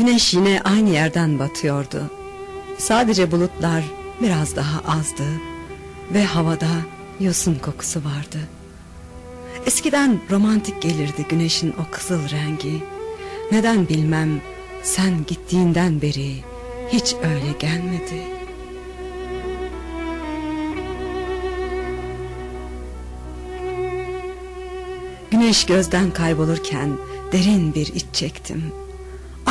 Güneş yine aynı yerden batıyordu. Sadece bulutlar biraz daha azdı ve havada yosun kokusu vardı. Eskiden romantik gelirdi güneşin o kızıl rengi. Neden bilmem sen gittiğinden beri hiç öyle gelmedi. Güneş gözden kaybolurken derin bir iç çektim.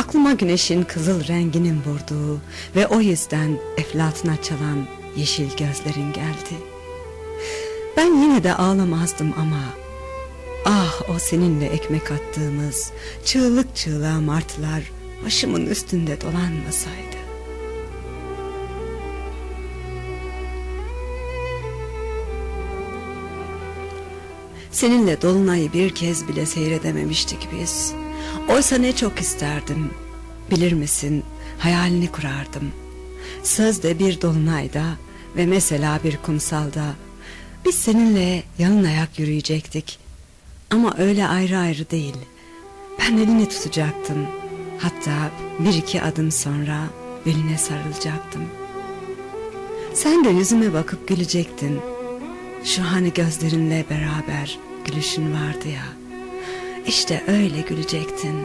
Aklıma güneşin kızıl renginin vurduğu ve o yüzden eflatına çalan yeşil gözlerin geldi. Ben yine de ağlamazdım ama ah o seninle ekmek attığımız çığlık çığlığa martılar başımın üstünde dolanmasaydı. Seninle dolunayı bir kez bile seyredememiştik biz. Oysa ne çok isterdim. Bilir misin hayalini kurardım. Sözde bir dolunayda ve mesela bir kumsalda biz seninle yanın ayak yürüyecektik. Ama öyle ayrı ayrı değil. Ben elini tutacaktım. Hatta bir iki adım sonra beline sarılacaktım. Sen de yüzüme bakıp gülecektin. Şu hani gözlerinle beraber gülüşün vardı ya. İşte öyle gülecektin.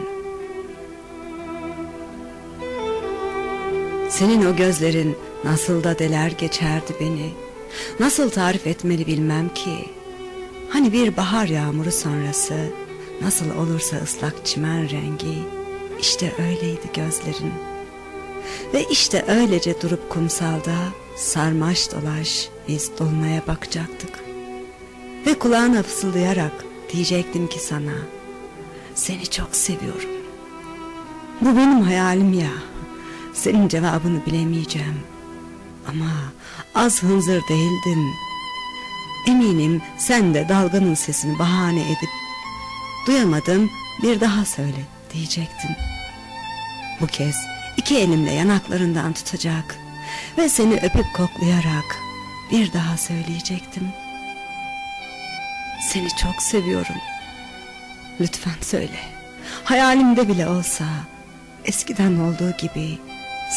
Senin o gözlerin nasıl da deler geçerdi beni. Nasıl tarif etmeli bilmem ki. Hani bir bahar yağmuru sonrası nasıl olursa ıslak çimen rengi işte öyleydi gözlerin. Ve işte öylece durup kumsalda sarmaş dolaş biz dolmaya bakacaktık. Ve kulağına fısıldayarak diyecektim ki sana seni çok seviyorum. Bu benim hayalim ya. Senin cevabını bilemeyeceğim. Ama az hınzır değildin. Eminim sen de dalganın sesini bahane edip duyamadım bir daha söyle diyecektin. Bu kez iki elimle yanaklarından tutacak ve seni öpüp koklayarak bir daha söyleyecektim. Seni çok seviyorum. Lütfen söyle. Hayalimde bile olsa eskiden olduğu gibi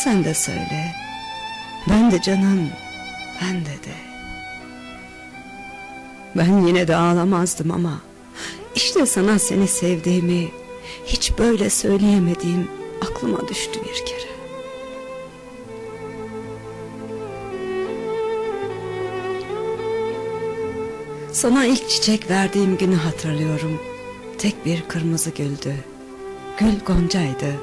sen de söyle. Ben de canım, ben de de. Ben yine de ağlamazdım ama işte sana seni sevdiğimi hiç böyle söyleyemediğim aklıma düştü bir kere. Sana ilk çiçek verdiğim günü hatırlıyorum. Tek bir kırmızı güldü. Gül goncaydı.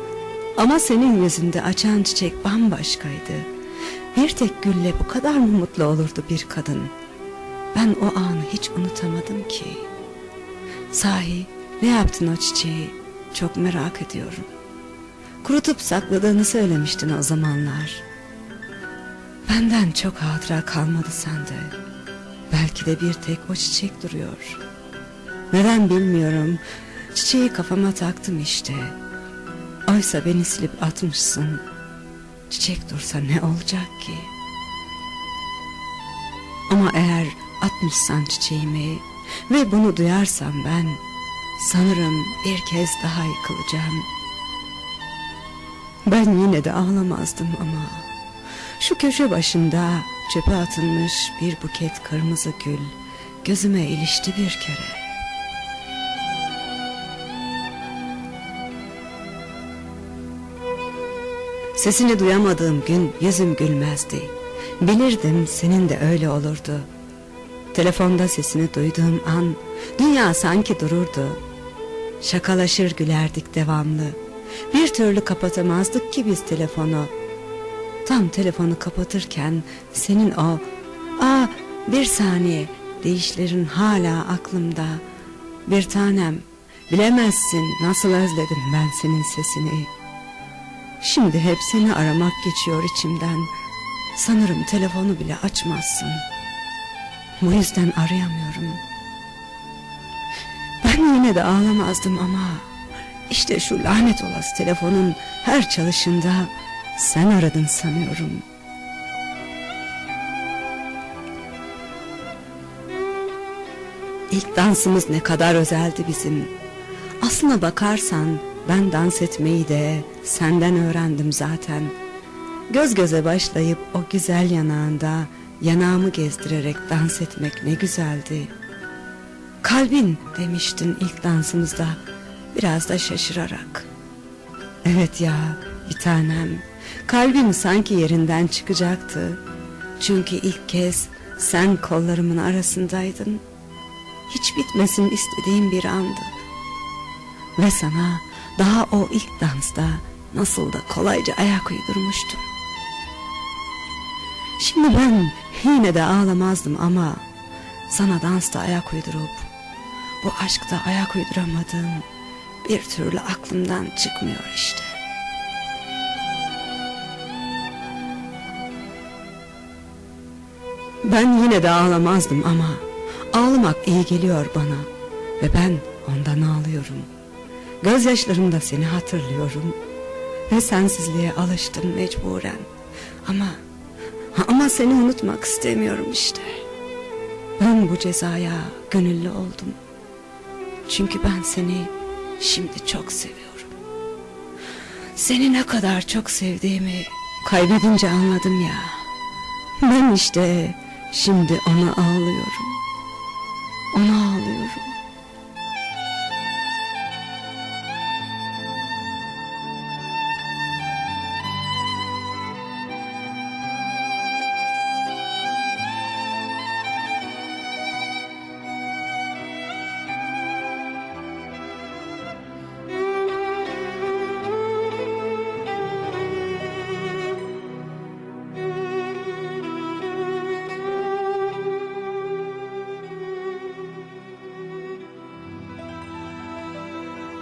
Ama senin yüzünde açan çiçek bambaşkaydı. Bir tek gülle bu kadar mı mutlu olurdu bir kadın? Ben o anı hiç unutamadım ki. Sahi ne yaptın o çiçeği? Çok merak ediyorum. Kurutup sakladığını söylemiştin o zamanlar. Benden çok hatıra kalmadı sende. Belki de bir tek o çiçek duruyor. Neden bilmiyorum. Çiçeği kafama taktım işte. Oysa beni silip atmışsın. Çiçek dursa ne olacak ki? Ama eğer atmışsan çiçeğimi ve bunu duyarsam ben sanırım bir kez daha yıkılacağım. Ben yine de ağlamazdım ama şu köşe başında çöpe atılmış bir buket kırmızı gül gözüme ilişti bir kere. Sesini duyamadığım gün yüzüm gülmezdi. Bilirdim senin de öyle olurdu. Telefonda sesini duyduğum an dünya sanki dururdu. Şakalaşır gülerdik devamlı. Bir türlü kapatamazdık ki biz telefonu. Tam telefonu kapatırken senin o ''Aa bir saniye'' deyişlerin hala aklımda. Bir tanem bilemezsin nasıl özledim ben senin sesini. Şimdi hep seni aramak geçiyor içimden. Sanırım telefonu bile açmazsın. Bu yüzden arayamıyorum. Ben yine de ağlamazdım ama işte şu lanet olası telefonun her çalışında sen aradın sanıyorum. İlk dansımız ne kadar özeldi bizim. Aslına bakarsan ben dans etmeyi de senden öğrendim zaten. Göz göze başlayıp o güzel yanağında yanağımı gezdirerek dans etmek ne güzeldi. Kalbin demiştin ilk dansımızda biraz da şaşırarak. Evet ya bir tanem kalbim sanki yerinden çıkacaktı. Çünkü ilk kez sen kollarımın arasındaydın. Hiç bitmesin istediğim bir andı. Ve sana daha o ilk dansta nasıl da kolayca ayak uydurmuştum. Şimdi ben yine de ağlamazdım ama sana dansta ayak uydurup bu aşkta ayak uyduramadığım bir türlü aklımdan çıkmıyor işte. Ben yine de ağlamazdım ama ağlamak iyi geliyor bana ve ben ondan ağlıyorum. Gözyaşlarımda seni hatırlıyorum ve sensizliğe alıştım mecburen. Ama ama seni unutmak istemiyorum işte. Ben bu cezaya gönüllü oldum. Çünkü ben seni şimdi çok seviyorum. Seni ne kadar çok sevdiğimi kaybedince anladım ya. Ben işte şimdi ona ağlıyorum. Ona ağlıyorum.